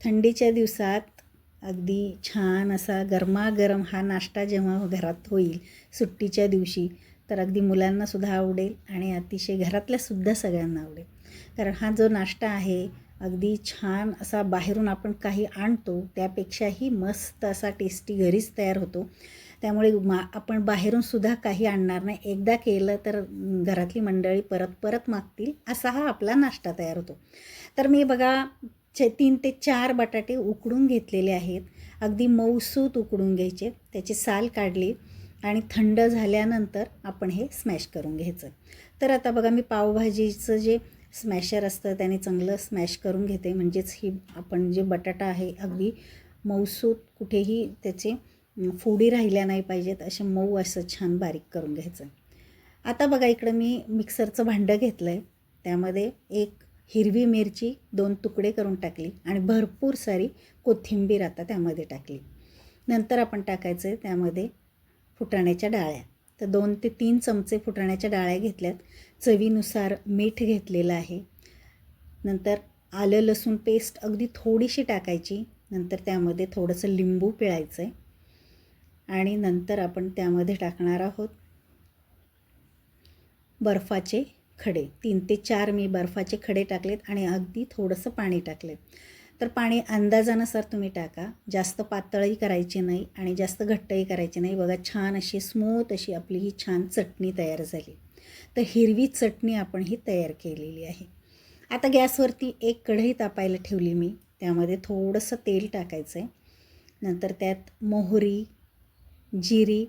थंडीच्या दिवसात अगदी छान असा गरमागरम हा नाश्ता जेव्हा घरात होईल सुट्टीच्या दिवशी तर अगदी मुलांनासुद्धा आवडेल आणि अतिशय घरातल्यासुद्धा सगळ्यांना आवडेल. कारण हा जो नाश्ता आहे अगदी छान असा बाहेरून आपण काही आणतो त्यापेक्षाही मस्त असा टेस्टी घरीच तयार होतो. त्यामुळे मा आपण बाहेरूनसुद्धा काही आणणार नाही. एकदा केलं तर घरातली मंडळी परत परत मागतील असा हा आपला नाश्ता तयार होतो. तर मी बघा चे तीन ते चार बटाटे उकडून घेतलेले आहेत. अगदी मऊसूत उकडून घ्यायचे. त्याची साल काढली आणि थंड झाल्यानंतर आपण हे स्मॅश करून घ्यायचं. तर आता बघा मी पावभाजीचं जे स्मॅशर असतं त्याने चांगलं स्मॅश करून घेते. म्हणजेच ही आपण जे बटाटा आहे अगदी मऊसूत कुठेही त्याचे फोडी राहिल्या नाही पाहिजेत असे मऊ असं छान बारीक करून घ्यायचं. आता बघा इकडं मी मिक्सरचं भांडं घेतलं आहे त्यामध्ये एक हिरवी मिरची दोन तुकडे करून टाकली आणि भरपूर सारी कोथिंबीर आता त्यामध्ये टाकली. नंतर आपण टाकायचं आहे त्यामध्ये फुटाण्याच्या डाळ्या. तर दोन ते तीन चमचे फुटाण्याच्या डाळ्या घेतल्यात. चवीनुसार मीठ घेतलेलं आहे. नंतर आलं लसूण पेस्ट अगदी थोडीशी टाकायची. नंतर त्यामध्ये थोडंसं लिंबू पिळायचं आहे आणि नंतर आपण त्यामध्ये टाकणार आहोत बर्फाचे खडे तीन ते चार मी बर्फाचे खडे टाकलेत आणि अगदी थोडंसं पाणी टाकलेत. तर पाणी अंदाजानुसार तुम्ही टाका जास्त पातळही करायची नाही आणि जास्त घट्टही करायची नाही. बघा छान अशी स्मूथ अशी आपली ही छान चटणी तयार झाली. तर हिरवी चटणी आपण ही तयार केलेली आहे. आता गॅसवरती एक कढई तापायला ठेवली मी. त्यामध्ये थोडंसं तेल टाकायचं आहे नंतर त्यात मोहरी जिरी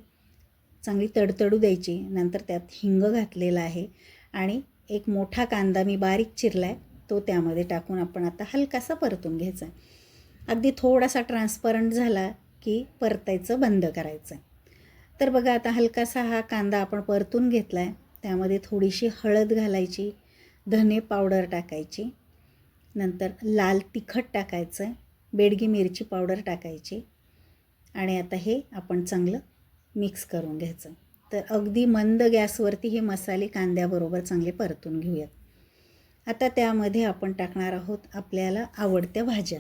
चांगली तडतडू द्यायची. नंतर त्यात हिंग घातलेलं आहे. आणि एक मोठा कांदा मी बारीक चिरला आहे तो त्यामध्ये टाकून आपण आता हलकासा परतून घ्यायचा अगदी थोडासा ट्रान्सपरंट झाला की परतायचं बंद करायचं तर बघा आता हलकासा हा कांदा आपण परतून घेतला आहे त्यामध्ये थोडीशी हळद घालायची धने पावडर टाकायची नंतर लाल तिखट टाकायचं आहे बेडगी मिरची पावडर टाकायची आणि आता हे आपण चांगलं मिक्स करून घ्यायचं. तर अगदी मंद गॅसवरती हे मसाले कांद्याबरोबर चांगले परतून घेऊयात. आता त्यामध्ये आपण टाकणार आहोत आपल्याला आवडत्या भाज्या.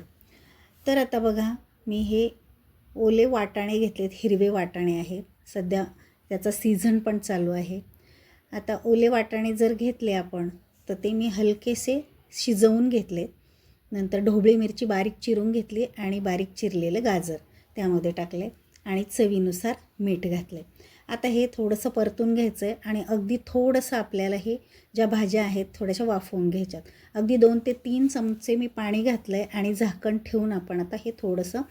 तर आता बघा मी हे ओले वाटाणे घेतलेत हिरवे वाटाणे आहेत. सध्या त्याचा सीझन पण चालू आहे. आता ओले वाटाणे जर घेतले आपण तर ते मी हलकेसे शिजवून घेतले नंतर ढोबळी मिरची बारीक चिरून घेतली आणि बारीक चिरलेलं गाजर त्यामध्ये टाकले आणि चवीनुसार मीठ घातले. आता हे थोडंसं परतून घ्यायचं आहे आणि अगदी थोडंसं आपल्याला हे ज्या भाज्या आहेत थोड्याशा वाफवून घ्यायच्यात. अगदी दोन ते तीन चमचे मी पाणी घातलं आहे आणि झाकण ठेवून आपण आता हे थोडंसं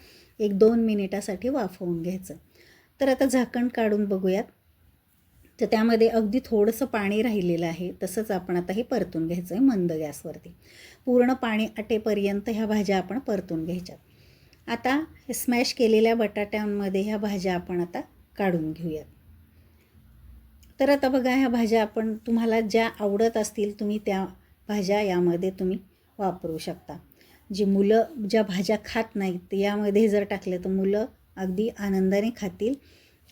एक दोन मिनिटासाठी वाफवून घ्यायचं. तर आता झाकण काढून बघूयात. तर त्यामध्ये अगदी थोडंसं पाणी राहिलेलं आहे. तसंच आपण आता हे परतून घ्यायचं आहे मंद गॅसवरती. पूर्ण पाणी आटेपर्यंत ह्या भाज्या आपण परतून घ्यायच्यात. आता स्मॅश केलेल्या बटाट्यांमध्ये ह्या भाज्या आपण आता काढून घेऊयात. तर आता बघा ह्या भाज्या आपण तुम्हाला ज्या आवडत असतील तुम्ही त्या भाज्या यामध्ये तुम्ही वापरू शकता. जी मुलं ज्या भाज्या खात नाहीत यामध्ये जर टाकले तर मुलं अगदी आनंदाने खातील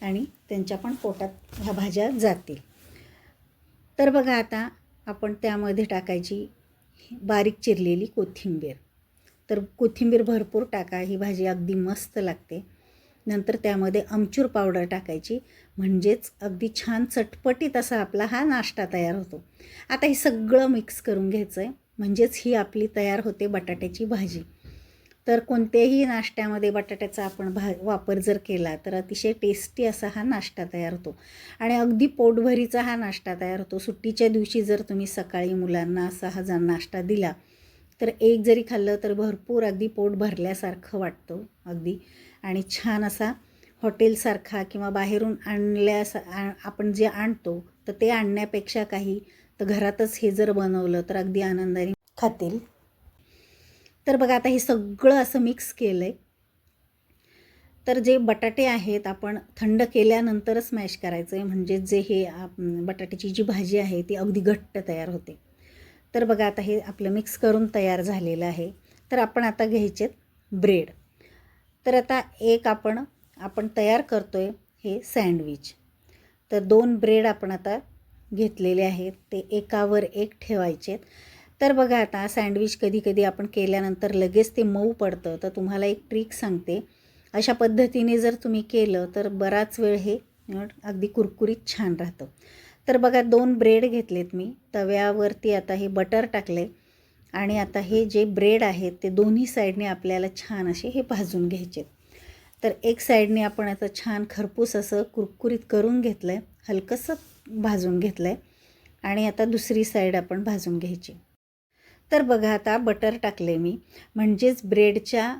आणि त्यांच्या पण पोटात ह्या भाज्या जातील. तर बघा आता आपण त्यामध्ये टाकायची बारीक चिरलेली कोथिंबीर. तर कोथिंबीर भरपूर टाका ही भाजी अगदी मस्त लागते. नंतर त्यामध्ये आमचूर पावडर टाकायची. म्हणजेच अगदी छान चटपटीत असा आपला हा नाश्ता तयार होतो. आता हे सगळं मिक्स करून घ्यायचं आहे म्हणजेच ही आपली तयार होते बटाट्याची भाजी. तर कोणत्याही नाश्त्यामध्ये बटाट्याचा आपण भा वापर जर केला तर अतिशय टेस्टी असा हा नाश्ता तयार होतो. आणि अगदी पोटभरीचा हा नाश्ता तयार होतो. सुट्टीच्या दिवशी जर तुम्ही सकाळी मुलांना असा हा जा नाश्ता दिला तर एक जरी खाल्लं तर भरपूर अगदी पोट भरल्यासारखं वाटतं. अगदी आणि छान असा हॉटेलसारखा किंवा बाहेरून आणल्यास आपण जे आणतो तर ते आणण्यापेक्षा काही तर घरातच हे जर बनवलं तर अगदी आनंदाने खातील. तर बघा आता हे सगळं असं मिक्स केलं आहे तर जे बटाटे आहेत आपण थंड केल्यानंतरच मॅश करायचं आहे म्हणजे जे हे बटाट्याची जी भाजी आहे ती अगदी घट्ट तयार होते. तर बघा आता हे आपलं मिक्स करून तयार झालेलं आहे. तर आपण आता घ्यायचेत ब्रेड. तर आता एक आपण आपण तयार करतो आहे हे सँडविच. तर दोन ब्रेड आपण आता घेतलेले आहेत ते एकावर एक ठेवायचे तर बघा आता सँडविच कधी कधी आपण केल्यानंतर लगेच ते मऊ पडतं. तर तुम्हाला एक ट्रिक सांगते. अशा पद्धतीने जर तुम्ही केलं तर बराच वेळ हे अगदी कुरकुरीत छान राहतं. तर बघा दोन ब्रेड घेतलेत मी. तव्यावरती आता हे बटर टाकले आणि आता हे जे ब्रेड आहेत ते दोन्ही साईडने आपल्याला छान असे हे भाजून घ्यायचे तर एक साईडने आपण आता छान खरपूस असं कुरकुरीत करून घेतलं आहे हलकंसं भाजून घेतलं आहे आणि आता दुसरी साईड आपण भाजून घ्यायची. तर बघा आता बटर टाकले मी. म्हणजेच ब्रेडच्या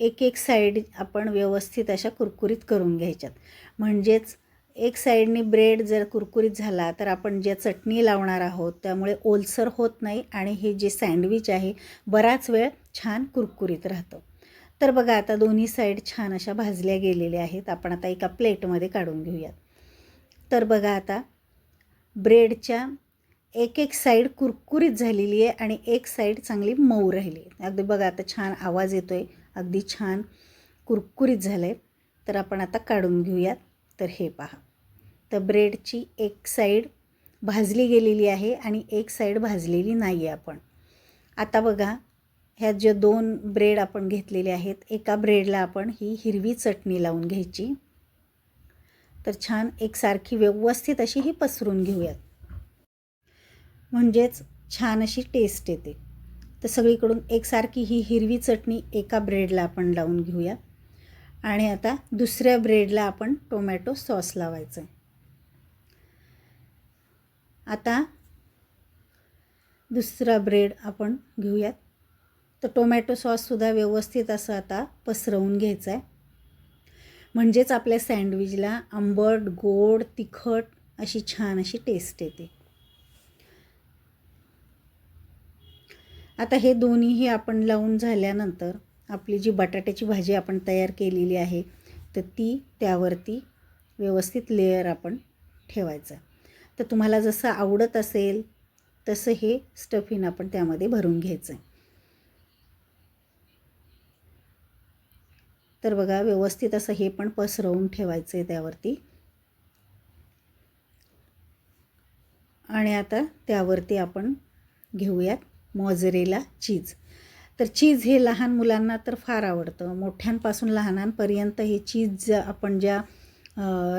एक एक साईड आपण व्यवस्थित अशा कुरकुरीत करून घ्यायच्यात. म्हणजेच एक साईडनी ब्रेड जर कुरकुरीत झाला तर आपण ज्या चटणी लावणार आहोत त्यामुळे ओलसर होत नाही आणि हे जे सँडविच आहे बराच वेळ छान कुरकुरीत राहतं. तर बघा आता दोन्ही साईड छान अशा भाजल्या गेलेल्या आहेत. आपण आता एका प्लेटमध्ये काढून घेऊयात. तर बघा आता ब्रेडच्या एक एक साईड कुरकुरीत झालेली आहे आणि एक साईड चांगली मऊ राहिली आहे. अगदी बघा आता छान आवाज येतो आहे अगदी छान कुरकुरीत झालं आहे तर आपण आता काढून घेऊयात. तर हे पहा. तर ब्रेडची एक साईड भाजली गेलेली आहे आणि एक साईड भाजलेली नाही आहे आपण. आता बघा ह्या ज्या दोन ब्रेड आपण घेतलेले आहेत एका ब्रेडला आपण ही हिरवी चटणी लावून घ्यायची. तर छान एकसारखी व्यवस्थित अशी ही पसरून घेऊयात. म्हणजेच छान अशी टेस्ट येते. तर सगळीकडून एकसारखी ही हिरवी चटणी एका ब्रेडला आपण लावून घेऊया. आणि आता दुसऱ्या ब्रेडला आपण टोमॅटो सॉस लावायचं. आहे आता दुसरा ब्रेड आपण घेऊयात. तर टोमॅटो सॉससुद्धा व्यवस्थित असं आता पसरवून घ्यायचं आहे. म्हणजेच आपल्या सँडविचला आंबट गोड तिखट अशी छान अशी टेस्ट येते. आता हे दोन्हीही आपण लावून झाल्यानंतर आपली जी बटाट्याची भाजी आपण तयार केलेली आहे तर ती त्यावरती व्यवस्थित लेअर आपण ठेवायचं तर तुम्हाला जसं आवडत असेल तसं हे स्टफिन आपण त्यामध्ये भरून घ्यायचं आहे तर बघा व्यवस्थित असं हे पण पसरवून ठेवायचं आहे त्यावरती. आणि आता त्यावरती आपण घेऊयात मॉझरेला चीज. तर चीज हे लहान मुलांना तर फार आवडतं. मोठ्यांपासून लहानांपर्यंत हे चीज आपण ज्या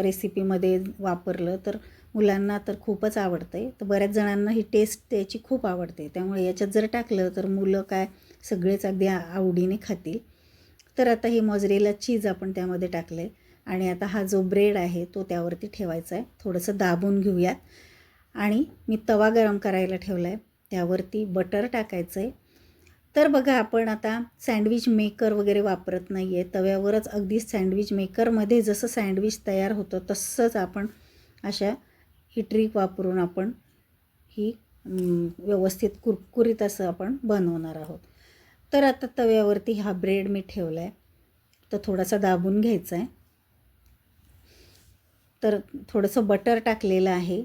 रेसिपीमध्ये वापरलं तर मुलांना तर खूपच आवडतं आहे तर बऱ्याच जणांना ही टेस्ट त्याची खूप आवडते. त्यामुळे याच्यात जर टाकलं तर मुलं काय सगळेच अगदी आवडीने खातील. तर आता हे मोजरेला चीज आपण त्यामध्ये टाकलं आहे आणि आता हा जो ब्रेड आहे तो त्यावरती ठेवायचा आहे. थोडंसं दाबून घेऊयात. आणि मी तवा गरम करायला ठेवला आहे त्यावरती बटर टाकायचं आहे तर बघा आपण आता सँडविच मेकर वगैरे वापरत नाही आहे तव्यावरच अगदी सँडविच मेकरमध्ये जसं सँडविच तयार होतं तसंच आपण अशा ही ट्रिक वापरून आपण ही व्यवस्थित कुरकुरीत असं आपण बनवणार आहोत. तर आता तव्यावरती हा ब्रेड मी ठेवला आहे तर थोडासा दाबून घ्यायचा आहे तर थोडंसं बटर टाकलेलं आहे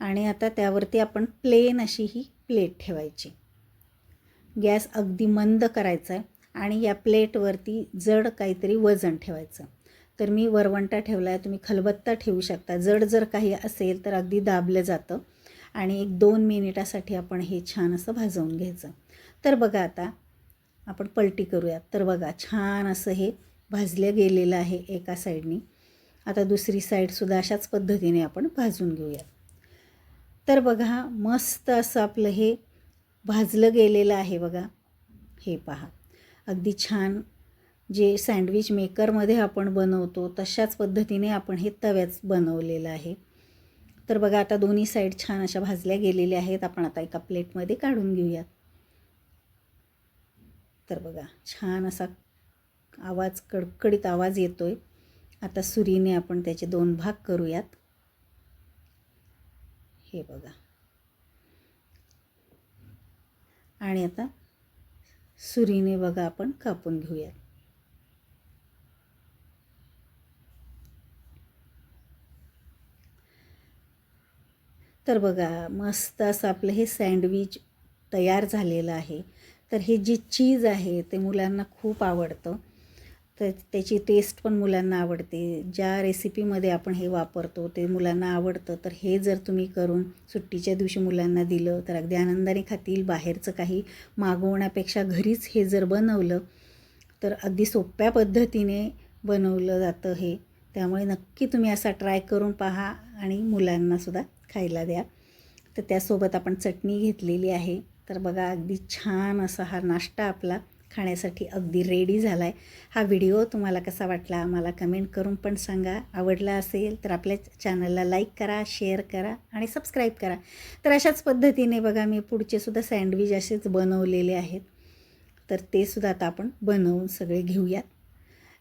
आणि आता त्यावरती आपण प्लेन अशी ही प्लेट ठेवायची. गॅस अगदी मंद करायचा आहे आणि या प्लेटवरती जड काहीतरी वजन ठेवायचं. तर मी वरवंटा ठेवला आहे तुम्ही खलबत्ता ठेवू शकता. जड जर काही असेल तर अगदी दाबलं जातं आणि एक दोन मिनिटासाठी आपण हे छान असं भाजवून घ्यायचं. तर बघा आता आपण पलटी करूयात. तर बघा छान असं हे भाजलं गेलेलं आहे एका साईडनी. आता दुसरी साईडसुद्धा अशाच पद्धतीने आपण भाजून घेऊयात. तर बघा मस्त असं आपलं हे भाजलं गेलेलं आहे बघा. हे पहा. अगदी छान जे सँडविच मेकरमध्ये आपण बनवतो तशाच पद्धतीने आपण हे तव्याच बनवलेलं आहे. तर बघा आता दोन्ही साईड छान अशा भाजल्या गेलेल्या आहेत. आपण आता एका प्लेटमध्ये काढून घेऊयात. तर बघा छान असा आवाज कडकडीत आवाज येतो आहे आता सुरीने आपण त्याचे दोन भाग करूयात. हे बघा. आणि आता सुरीने बघा आपण कापून घेऊयात. तर बघा मस्त असं आपलं हे सँडविच तयार झालेलं आहे. तर हे जी चीज आहे ते मुलांना खूप आवडतं. तर त्याची टेस्ट पण मुलांना आवडते. ज्या रेसिपीमध्ये आपण हे वापरतो ते मुलांना आवडतं. तर हे जर तुम्ही करून सुट्टीच्या दिवशी मुलांना दिलं तर अगदी आनंदाने खातील. बाहेरचं काही मागवण्यापेक्षा घरीच हे जर बनवलं तर अगदी सोप्या पद्धतीने बनवलं जातं हे. त्यामुळे नक्की तुम्ही असा ट्राय करून पहा आणि मुलांनासुद्धा खायला द्या. तर त्यासोबत आपण चटणी घेतलेली आहे. तर बघा अगदी छान असा हा नाश्ता आपला खाण्यासाठी अगदी रेडी झाला आहे हा व्हिडिओ तुम्हाला कसा वाटला आम्हाला कमेंट करून पण सांगा. आवडला असेल तर आपल्या चॅनलला लाईक करा शेअर करा आणि सबस्क्राईब करा. तर अशाच पद्धतीने बघा मी पुढचे सुद्धा सँडविच असेच बनवलेले आहेत. तर ते सुद्धा आता आपण बनवून सगळे घेऊयात.